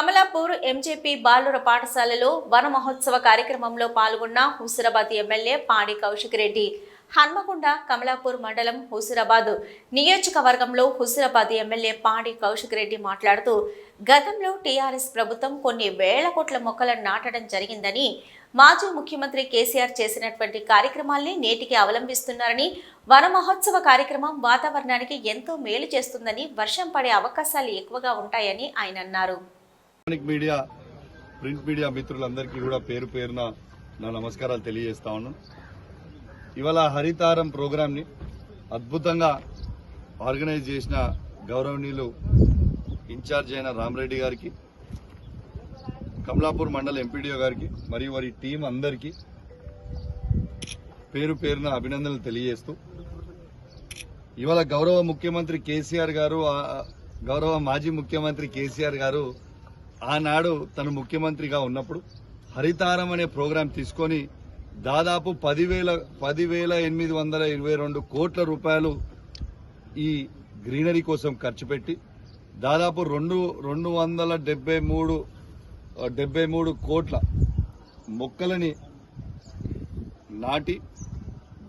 Kamalapur MJP బాలుర పాఠశాలలో వన మహోత్సవ కార్యక్రమంలో పాల్గొన్న హుసరాబాద్ ఎమ్మెల్యే పాడి కౌశిక్ రెడ్డి. హన్మకొండ కమలాపూర్ మండలం హుస్రాబాద్ నియోజకవర్గంలో హుస్రాబాద్ ఎమ్మెల్యే పాడి కౌశిక్ రెడ్డి మాట్లాడుతూ గతంలో టీఆర్ఎస్ ప్రభుత్వం కొన్ని వేల కోట్ల మొక్కలను నాటడం జరిగిందని మాజీ ముఖ్యమంత్రి కేసీఆర్ చేసినటువంటి కార్యక్రమాల్ని నేటికి అవలంబిస్తున్నారని వన మహోత్సవ కార్యక్రమం వాతావరణానికి ఎంతో మేలు చేస్తుందని వర్షం పడే అవకాశాలు ఎక్కువగా ఉంటాయని ఆయన అన్నారు. ఎలక్ట్రానిక్ మీడియా ప్రింట్ మీడియా మిత్రులందరికీ కూడా పేరు పేరున నా నమస్కారాలు తెలియజేస్తా ఉన్నాను. ఇవాళ హరితారం ప్రోగ్రామ్ని అద్భుతంగా ఆర్గనైజ్ చేసిన గౌరవనీయులు ఇన్ఛార్జ్ అయిన రామరెడ్డి గారికి కమలాపూర్ మండల ఎంపీడీఓ గారికి మరియు వారి టీం అందరికీ పేరు పేరున అభినందనలు తెలియజేస్తూ ఇవాళ గౌరవ ముఖ్యమంత్రి కేసీఆర్ గారు గౌరవ మాజీ ముఖ్యమంత్రి కేసీఆర్ గారు ఆనాడు తను ముఖ్యమంత్రిగా ఉన్నప్పుడు హరితారం అనే ప్రోగ్రాం తీసుకొని దాదాపు పదివేల పదివేల ఎనిమిది వందల ఇరవై రెండు కోట్ల రూపాయలు ఈ గ్రీనరీ కోసం ఖర్చు పెట్టి దాదాపు రెండు రెండు వందల డెబ్బై మూడు డెబ్బై మూడు కోట్ల మొక్కలని నాటి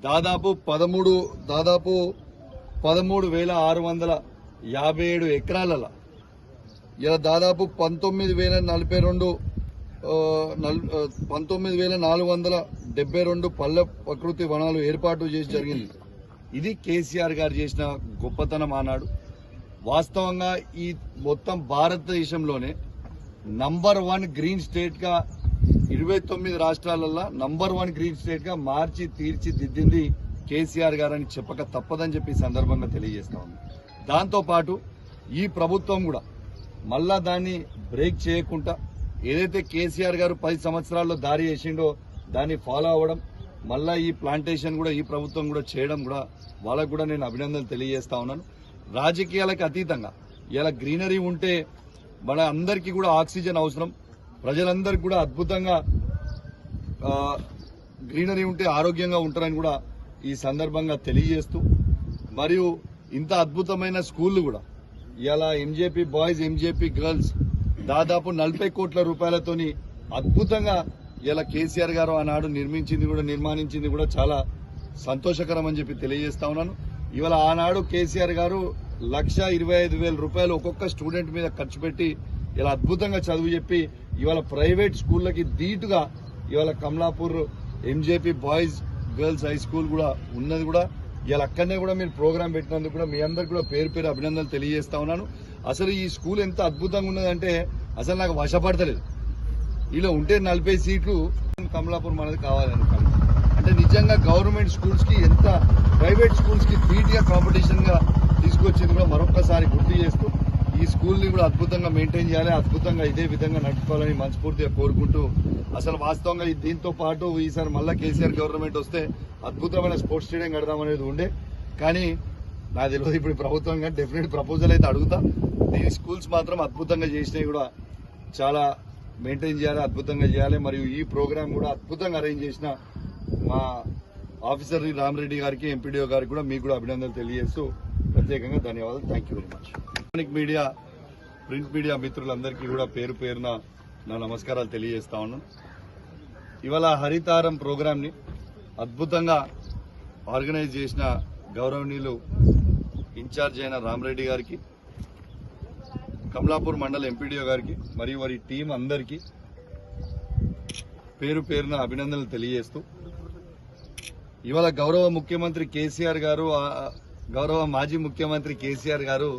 దాదాపు పదమూడు దాదాపు పదమూడు వేల ఆరు వందల యాభై ఏడు ఎకరాలలో ఇలా దాదాపు పంతొమ్మిది వేల నలభై రెండు పంతొమ్మిది వేల నాలుగు వందల డెబ్బై రెండు పల్లె ప్రకృతి వనాలు ఏర్పాటు చేసి జరిగింది. ఇది కేసీఆర్ గారు చేసిన గొప్పతనం ఆనాడు. వాస్తవంగా ఈ మొత్తం భారతదేశంలోనే నంబర్ వన్ గ్రీన్ స్టేట్గా ఇరవై తొమ్మిది రాష్ట్రాలలో నంబర్ వన్ గ్రీన్ స్టేట్గా మార్చి తీర్చిదిద్దింది కేసీఆర్ గారని చెప్పక తప్పదని చెప్పి సందర్భంగా తెలియజేస్తా ఉంది దాంతో పాటు ఈ ప్రభుత్వం కూడా మళ్ళా దాన్ని బ్రేక్ చేయకుండా ఏదైతే కేసీఆర్ గారు పది సంవత్సరాల్లో దారి చేసిండో దాన్ని ఫాలో అవ్వడం మళ్ళా ఈ ప్లాంటేషన్ కూడా ఈ ప్రభుత్వం కూడా చేయడం కూడా వాళ్ళకు కూడా నేను అభినందనలు తెలియజేస్తా ఉన్నాను. రాజకీయాలకు అతీతంగా ఇలా గ్రీనరీ ఉంటే మన అందరికీ కూడా ఆక్సిజన్ అవసరం. ప్రజలందరికీ కూడా అద్భుతంగా గ్రీనరీ ఉంటే ఆరోగ్యంగా ఉంటారని కూడా ఈ సందర్భంగా తెలియజేస్తూ మరియు ఇంత అద్భుతమైన స్కూళ్ళు కూడా ఇలా ఎంజేపీ బాయ్స్ ఎంజేపీ గర్ల్స్ దాదాపు నలభై కోట్ల రూపాయలతోని అద్భుతంగా ఇలా కేసీఆర్ గారు ఆనాడు నిర్మించింది కూడా నిర్మాణించింది కూడా చాలా సంతోషకరం అని చెప్పి తెలియజేస్తా ఉన్నాను. ఇవాళ ఆనాడు కేసీఆర్ గారు లక్ష ఇరవై ఐదు వేల రూపాయలు ఒక్కొక్క స్టూడెంట్ మీద ఖర్చు పెట్టి ఇలా అద్భుతంగా చదువు చెప్పి ఇవాళ ప్రైవేట్ స్కూళ్ళకి ధీటుగా ఇవాళ Kamalapur MJP boys girls high school కూడా ఉన్నది కూడా. ఇవాళ అక్కడనే కూడా మీరు ప్రోగ్రామ్ పెట్టినందుకు కూడా మీ అందరికి కూడా పేరు పేరు అభినందనలు తెలియజేస్తా ఉన్నాను. అసలు ఈ స్కూల్ ఎంత అద్భుతంగా ఉన్నదంటే అసలు నాకు వశపడతలేదు. ఇలా ఉంటే నలభై సీట్లు కమలాపూర్ మనది కావాలనుకోండి అంటే నిజంగా గవర్నమెంట్ స్కూల్స్కి ఎంత ప్రైవేట్ స్కూల్స్కి కాంపిటీషన్గా కాంపిటీషన్గా తీసుకొచ్చింది కూడా మరొకసారి గుర్తు చేస్తూ ఈ స్కూల్ని కూడా అద్భుతంగా మెయింటైన్ చేయాలి అద్భుతంగా ఇదే విధంగా నడుపుకోవాలని మనస్ఫూర్తిగా కోరుకుంటూ అసలు వాస్తవంగా దీంతో పాటు ఈసారి మళ్ళా కేసీఆర్ గవర్నమెంట్ వస్తే అద్భుతమైన స్పోర్ట్స్ స్టేడియం కడదామనేది ఉండే. కానీ నాకు తెలియదు ఇప్పుడు ప్రభుత్వంగా ప్రభుత్వం కానీ డెఫినెట్ ప్రపోజల్ అయితే అడుగుతా. దీని స్కూల్స్ మాత్రం అద్భుతంగా చేసినవి కూడా చాలా మెయింటైన్ చేయాలి అద్భుతంగా చేయాలి. మరియు ఈ ప్రోగ్రామ్ కూడా అద్భుతంగా అరేంజ్ చేసిన మా ఆఫీసర్ రామరెడ్డి గారికి ఎంపీడీఓ గారికి కూడా మీకు కూడా అభినందనలు తెలియజేస్తూ ప్రత్యేకంగా ధన్యవాదాలు. Thank you very much electronic media print media మిత్రులందరికీ కూడా పేరు పేరున నా నమస్కారాలు తెలియజేస్తా ఉన్నాను. ఇవాళ హరితారం ప్రోగ్రామ్ని అద్భుతంగా ఆర్గనైజ్ చేసిన గౌరవనీయులు ఇన్ఛార్జ్ అయిన రామరెడ్డి గారికి కమలాపూర్ మండల ఎంపీడీఓ గారికి మరియు వారి టీం అందరికీ పేరు పేరున అభినందనలు తెలియజేస్తూ ఇవాళ గౌరవ ముఖ్యమంత్రి కేసీఆర్ గారు గౌరవ మాజీ ముఖ్యమంత్రి కేసీఆర్ గారు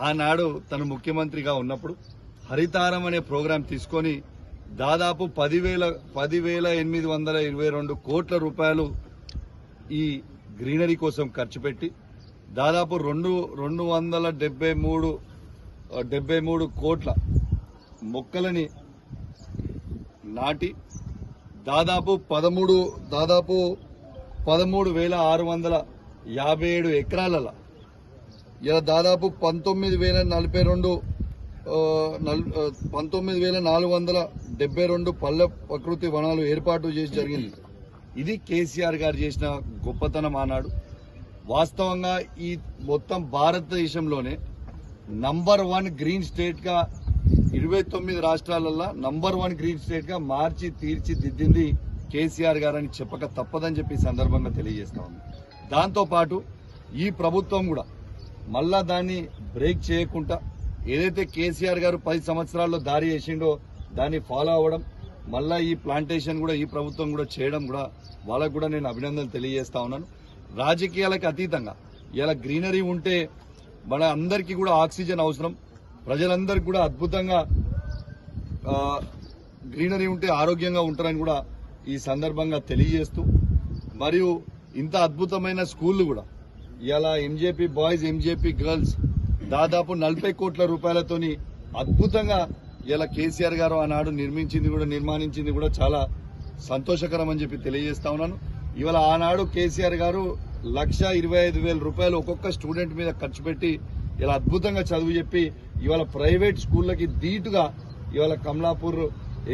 ఆనాడు తను ముఖ్యమంత్రిగా ఉన్నప్పుడు హరితారం అనే ప్రోగ్రాం తీసుకొని దాదాపు పదివేల పదివేల ఎనిమిది వందల ఇరవై రెండు కోట్ల రూపాయలు ఈ గ్రీనరీ కోసం ఖర్చు పెట్టి దాదాపు రెండు రెండు వందల డెబ్బై మూడు డెబ్బై మూడు కోట్ల మొక్కలని నాటి దాదాపు పదమూడు దాదాపు పదమూడు వేల ఆరు వందల యాభై ఏడు ఎకరాలలో ఇలా దాదాపు పంతొమ్మిది వేల నలభై రెండు పంతొమ్మిది వేల నాలుగు వందల డెబ్బై రెండు పల్లె ప్రకృతి వనాలు ఏర్పాటు చేసి జరిగింది. ఇది కేసీఆర్ గారు చేసిన గొప్పతనం ఆనాడు. వాస్తవంగా ఈ మొత్తం భారతదేశంలోనే నంబర్ వన్ గ్రీన్ స్టేట్గా ఇరవై తొమ్మిది రాష్ట్రాలలో నంబర్ వన్ గ్రీన్ స్టేట్గా మార్చి తీర్చిదిద్దింది కేసీఆర్ గారని చెప్పక తప్పదని చెప్పి సందర్భంగా తెలియజేస్తా ఉంది దాంతోపాటు ఈ ప్రభుత్వం కూడా మళ్ళా దాన్ని బ్రేక్ చేయకుండా ఏదైతే కేసీఆర్ గారు పది సంవత్సరాల్లో దారి చేసిండో దాన్ని ఫాలో అవ్వడం మళ్ళా ఈ ప్లాంటేషన్ కూడా ఈ ప్రభుత్వం కూడా చేయడం కూడా వాళ్ళకు కూడా నేను అభినందనలు తెలియజేస్తా ఉన్నాను. రాజకీయాలకు అతీతంగా ఇలా గ్రీనరీ ఉంటే మన అందరికీ కూడా ఆక్సిజన్ అవసరం. ప్రజలందరికీ కూడా అద్భుతంగా గ్రీనరీ ఉంటే ఆరోగ్యంగా ఉంటారని కూడా ఈ సందర్భంగా తెలియజేస్తూ మరియు ఇంత అద్భుతమైన స్కూళ్ళు కూడా ఇలా ఎంజేపీ బాయ్స్ ఎంజేపీ గర్ల్స్ దాదాపు నలభై కోట్ల రూపాయలతోని అద్భుతంగా ఇలా కేసీఆర్ గారు ఆనాడు నిర్మించింది కూడా నిర్మాణించింది కూడా చాలా సంతోషకరం అని చెప్పి తెలియజేస్తా ఉన్నాను. ఇవాళ ఆనాడు కేసీఆర్ గారు లక్ష ఇరవై ఐదు వేల రూపాయలు ఒక్కొక్క స్టూడెంట్ మీద ఖర్చు పెట్టి ఇలా అద్భుతంగా చదువు చెప్పి ఇవాళ ప్రైవేట్ స్కూళ్ళకి ధీటుగా ఇవాళ Kamalapur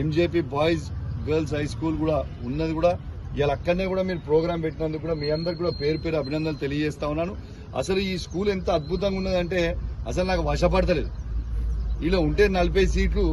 MJP boys girls high school కూడా ఉన్నది కూడా. ఇలా అక్కడనే కూడా మీరు ప్రోగ్రామ్ పెట్టినందుకు కూడా మీ అందరికి కూడా పేరు పేరు అభినందనలు తెలియజేస్తా ఉన్నాను. అసలు ఈ స్కూల్ ఎంత అద్భుతంగా ఉన్నదంటే అసలు నాకు వశపడతలేదు. ఇలా ఉంటే నలభై సీట్లు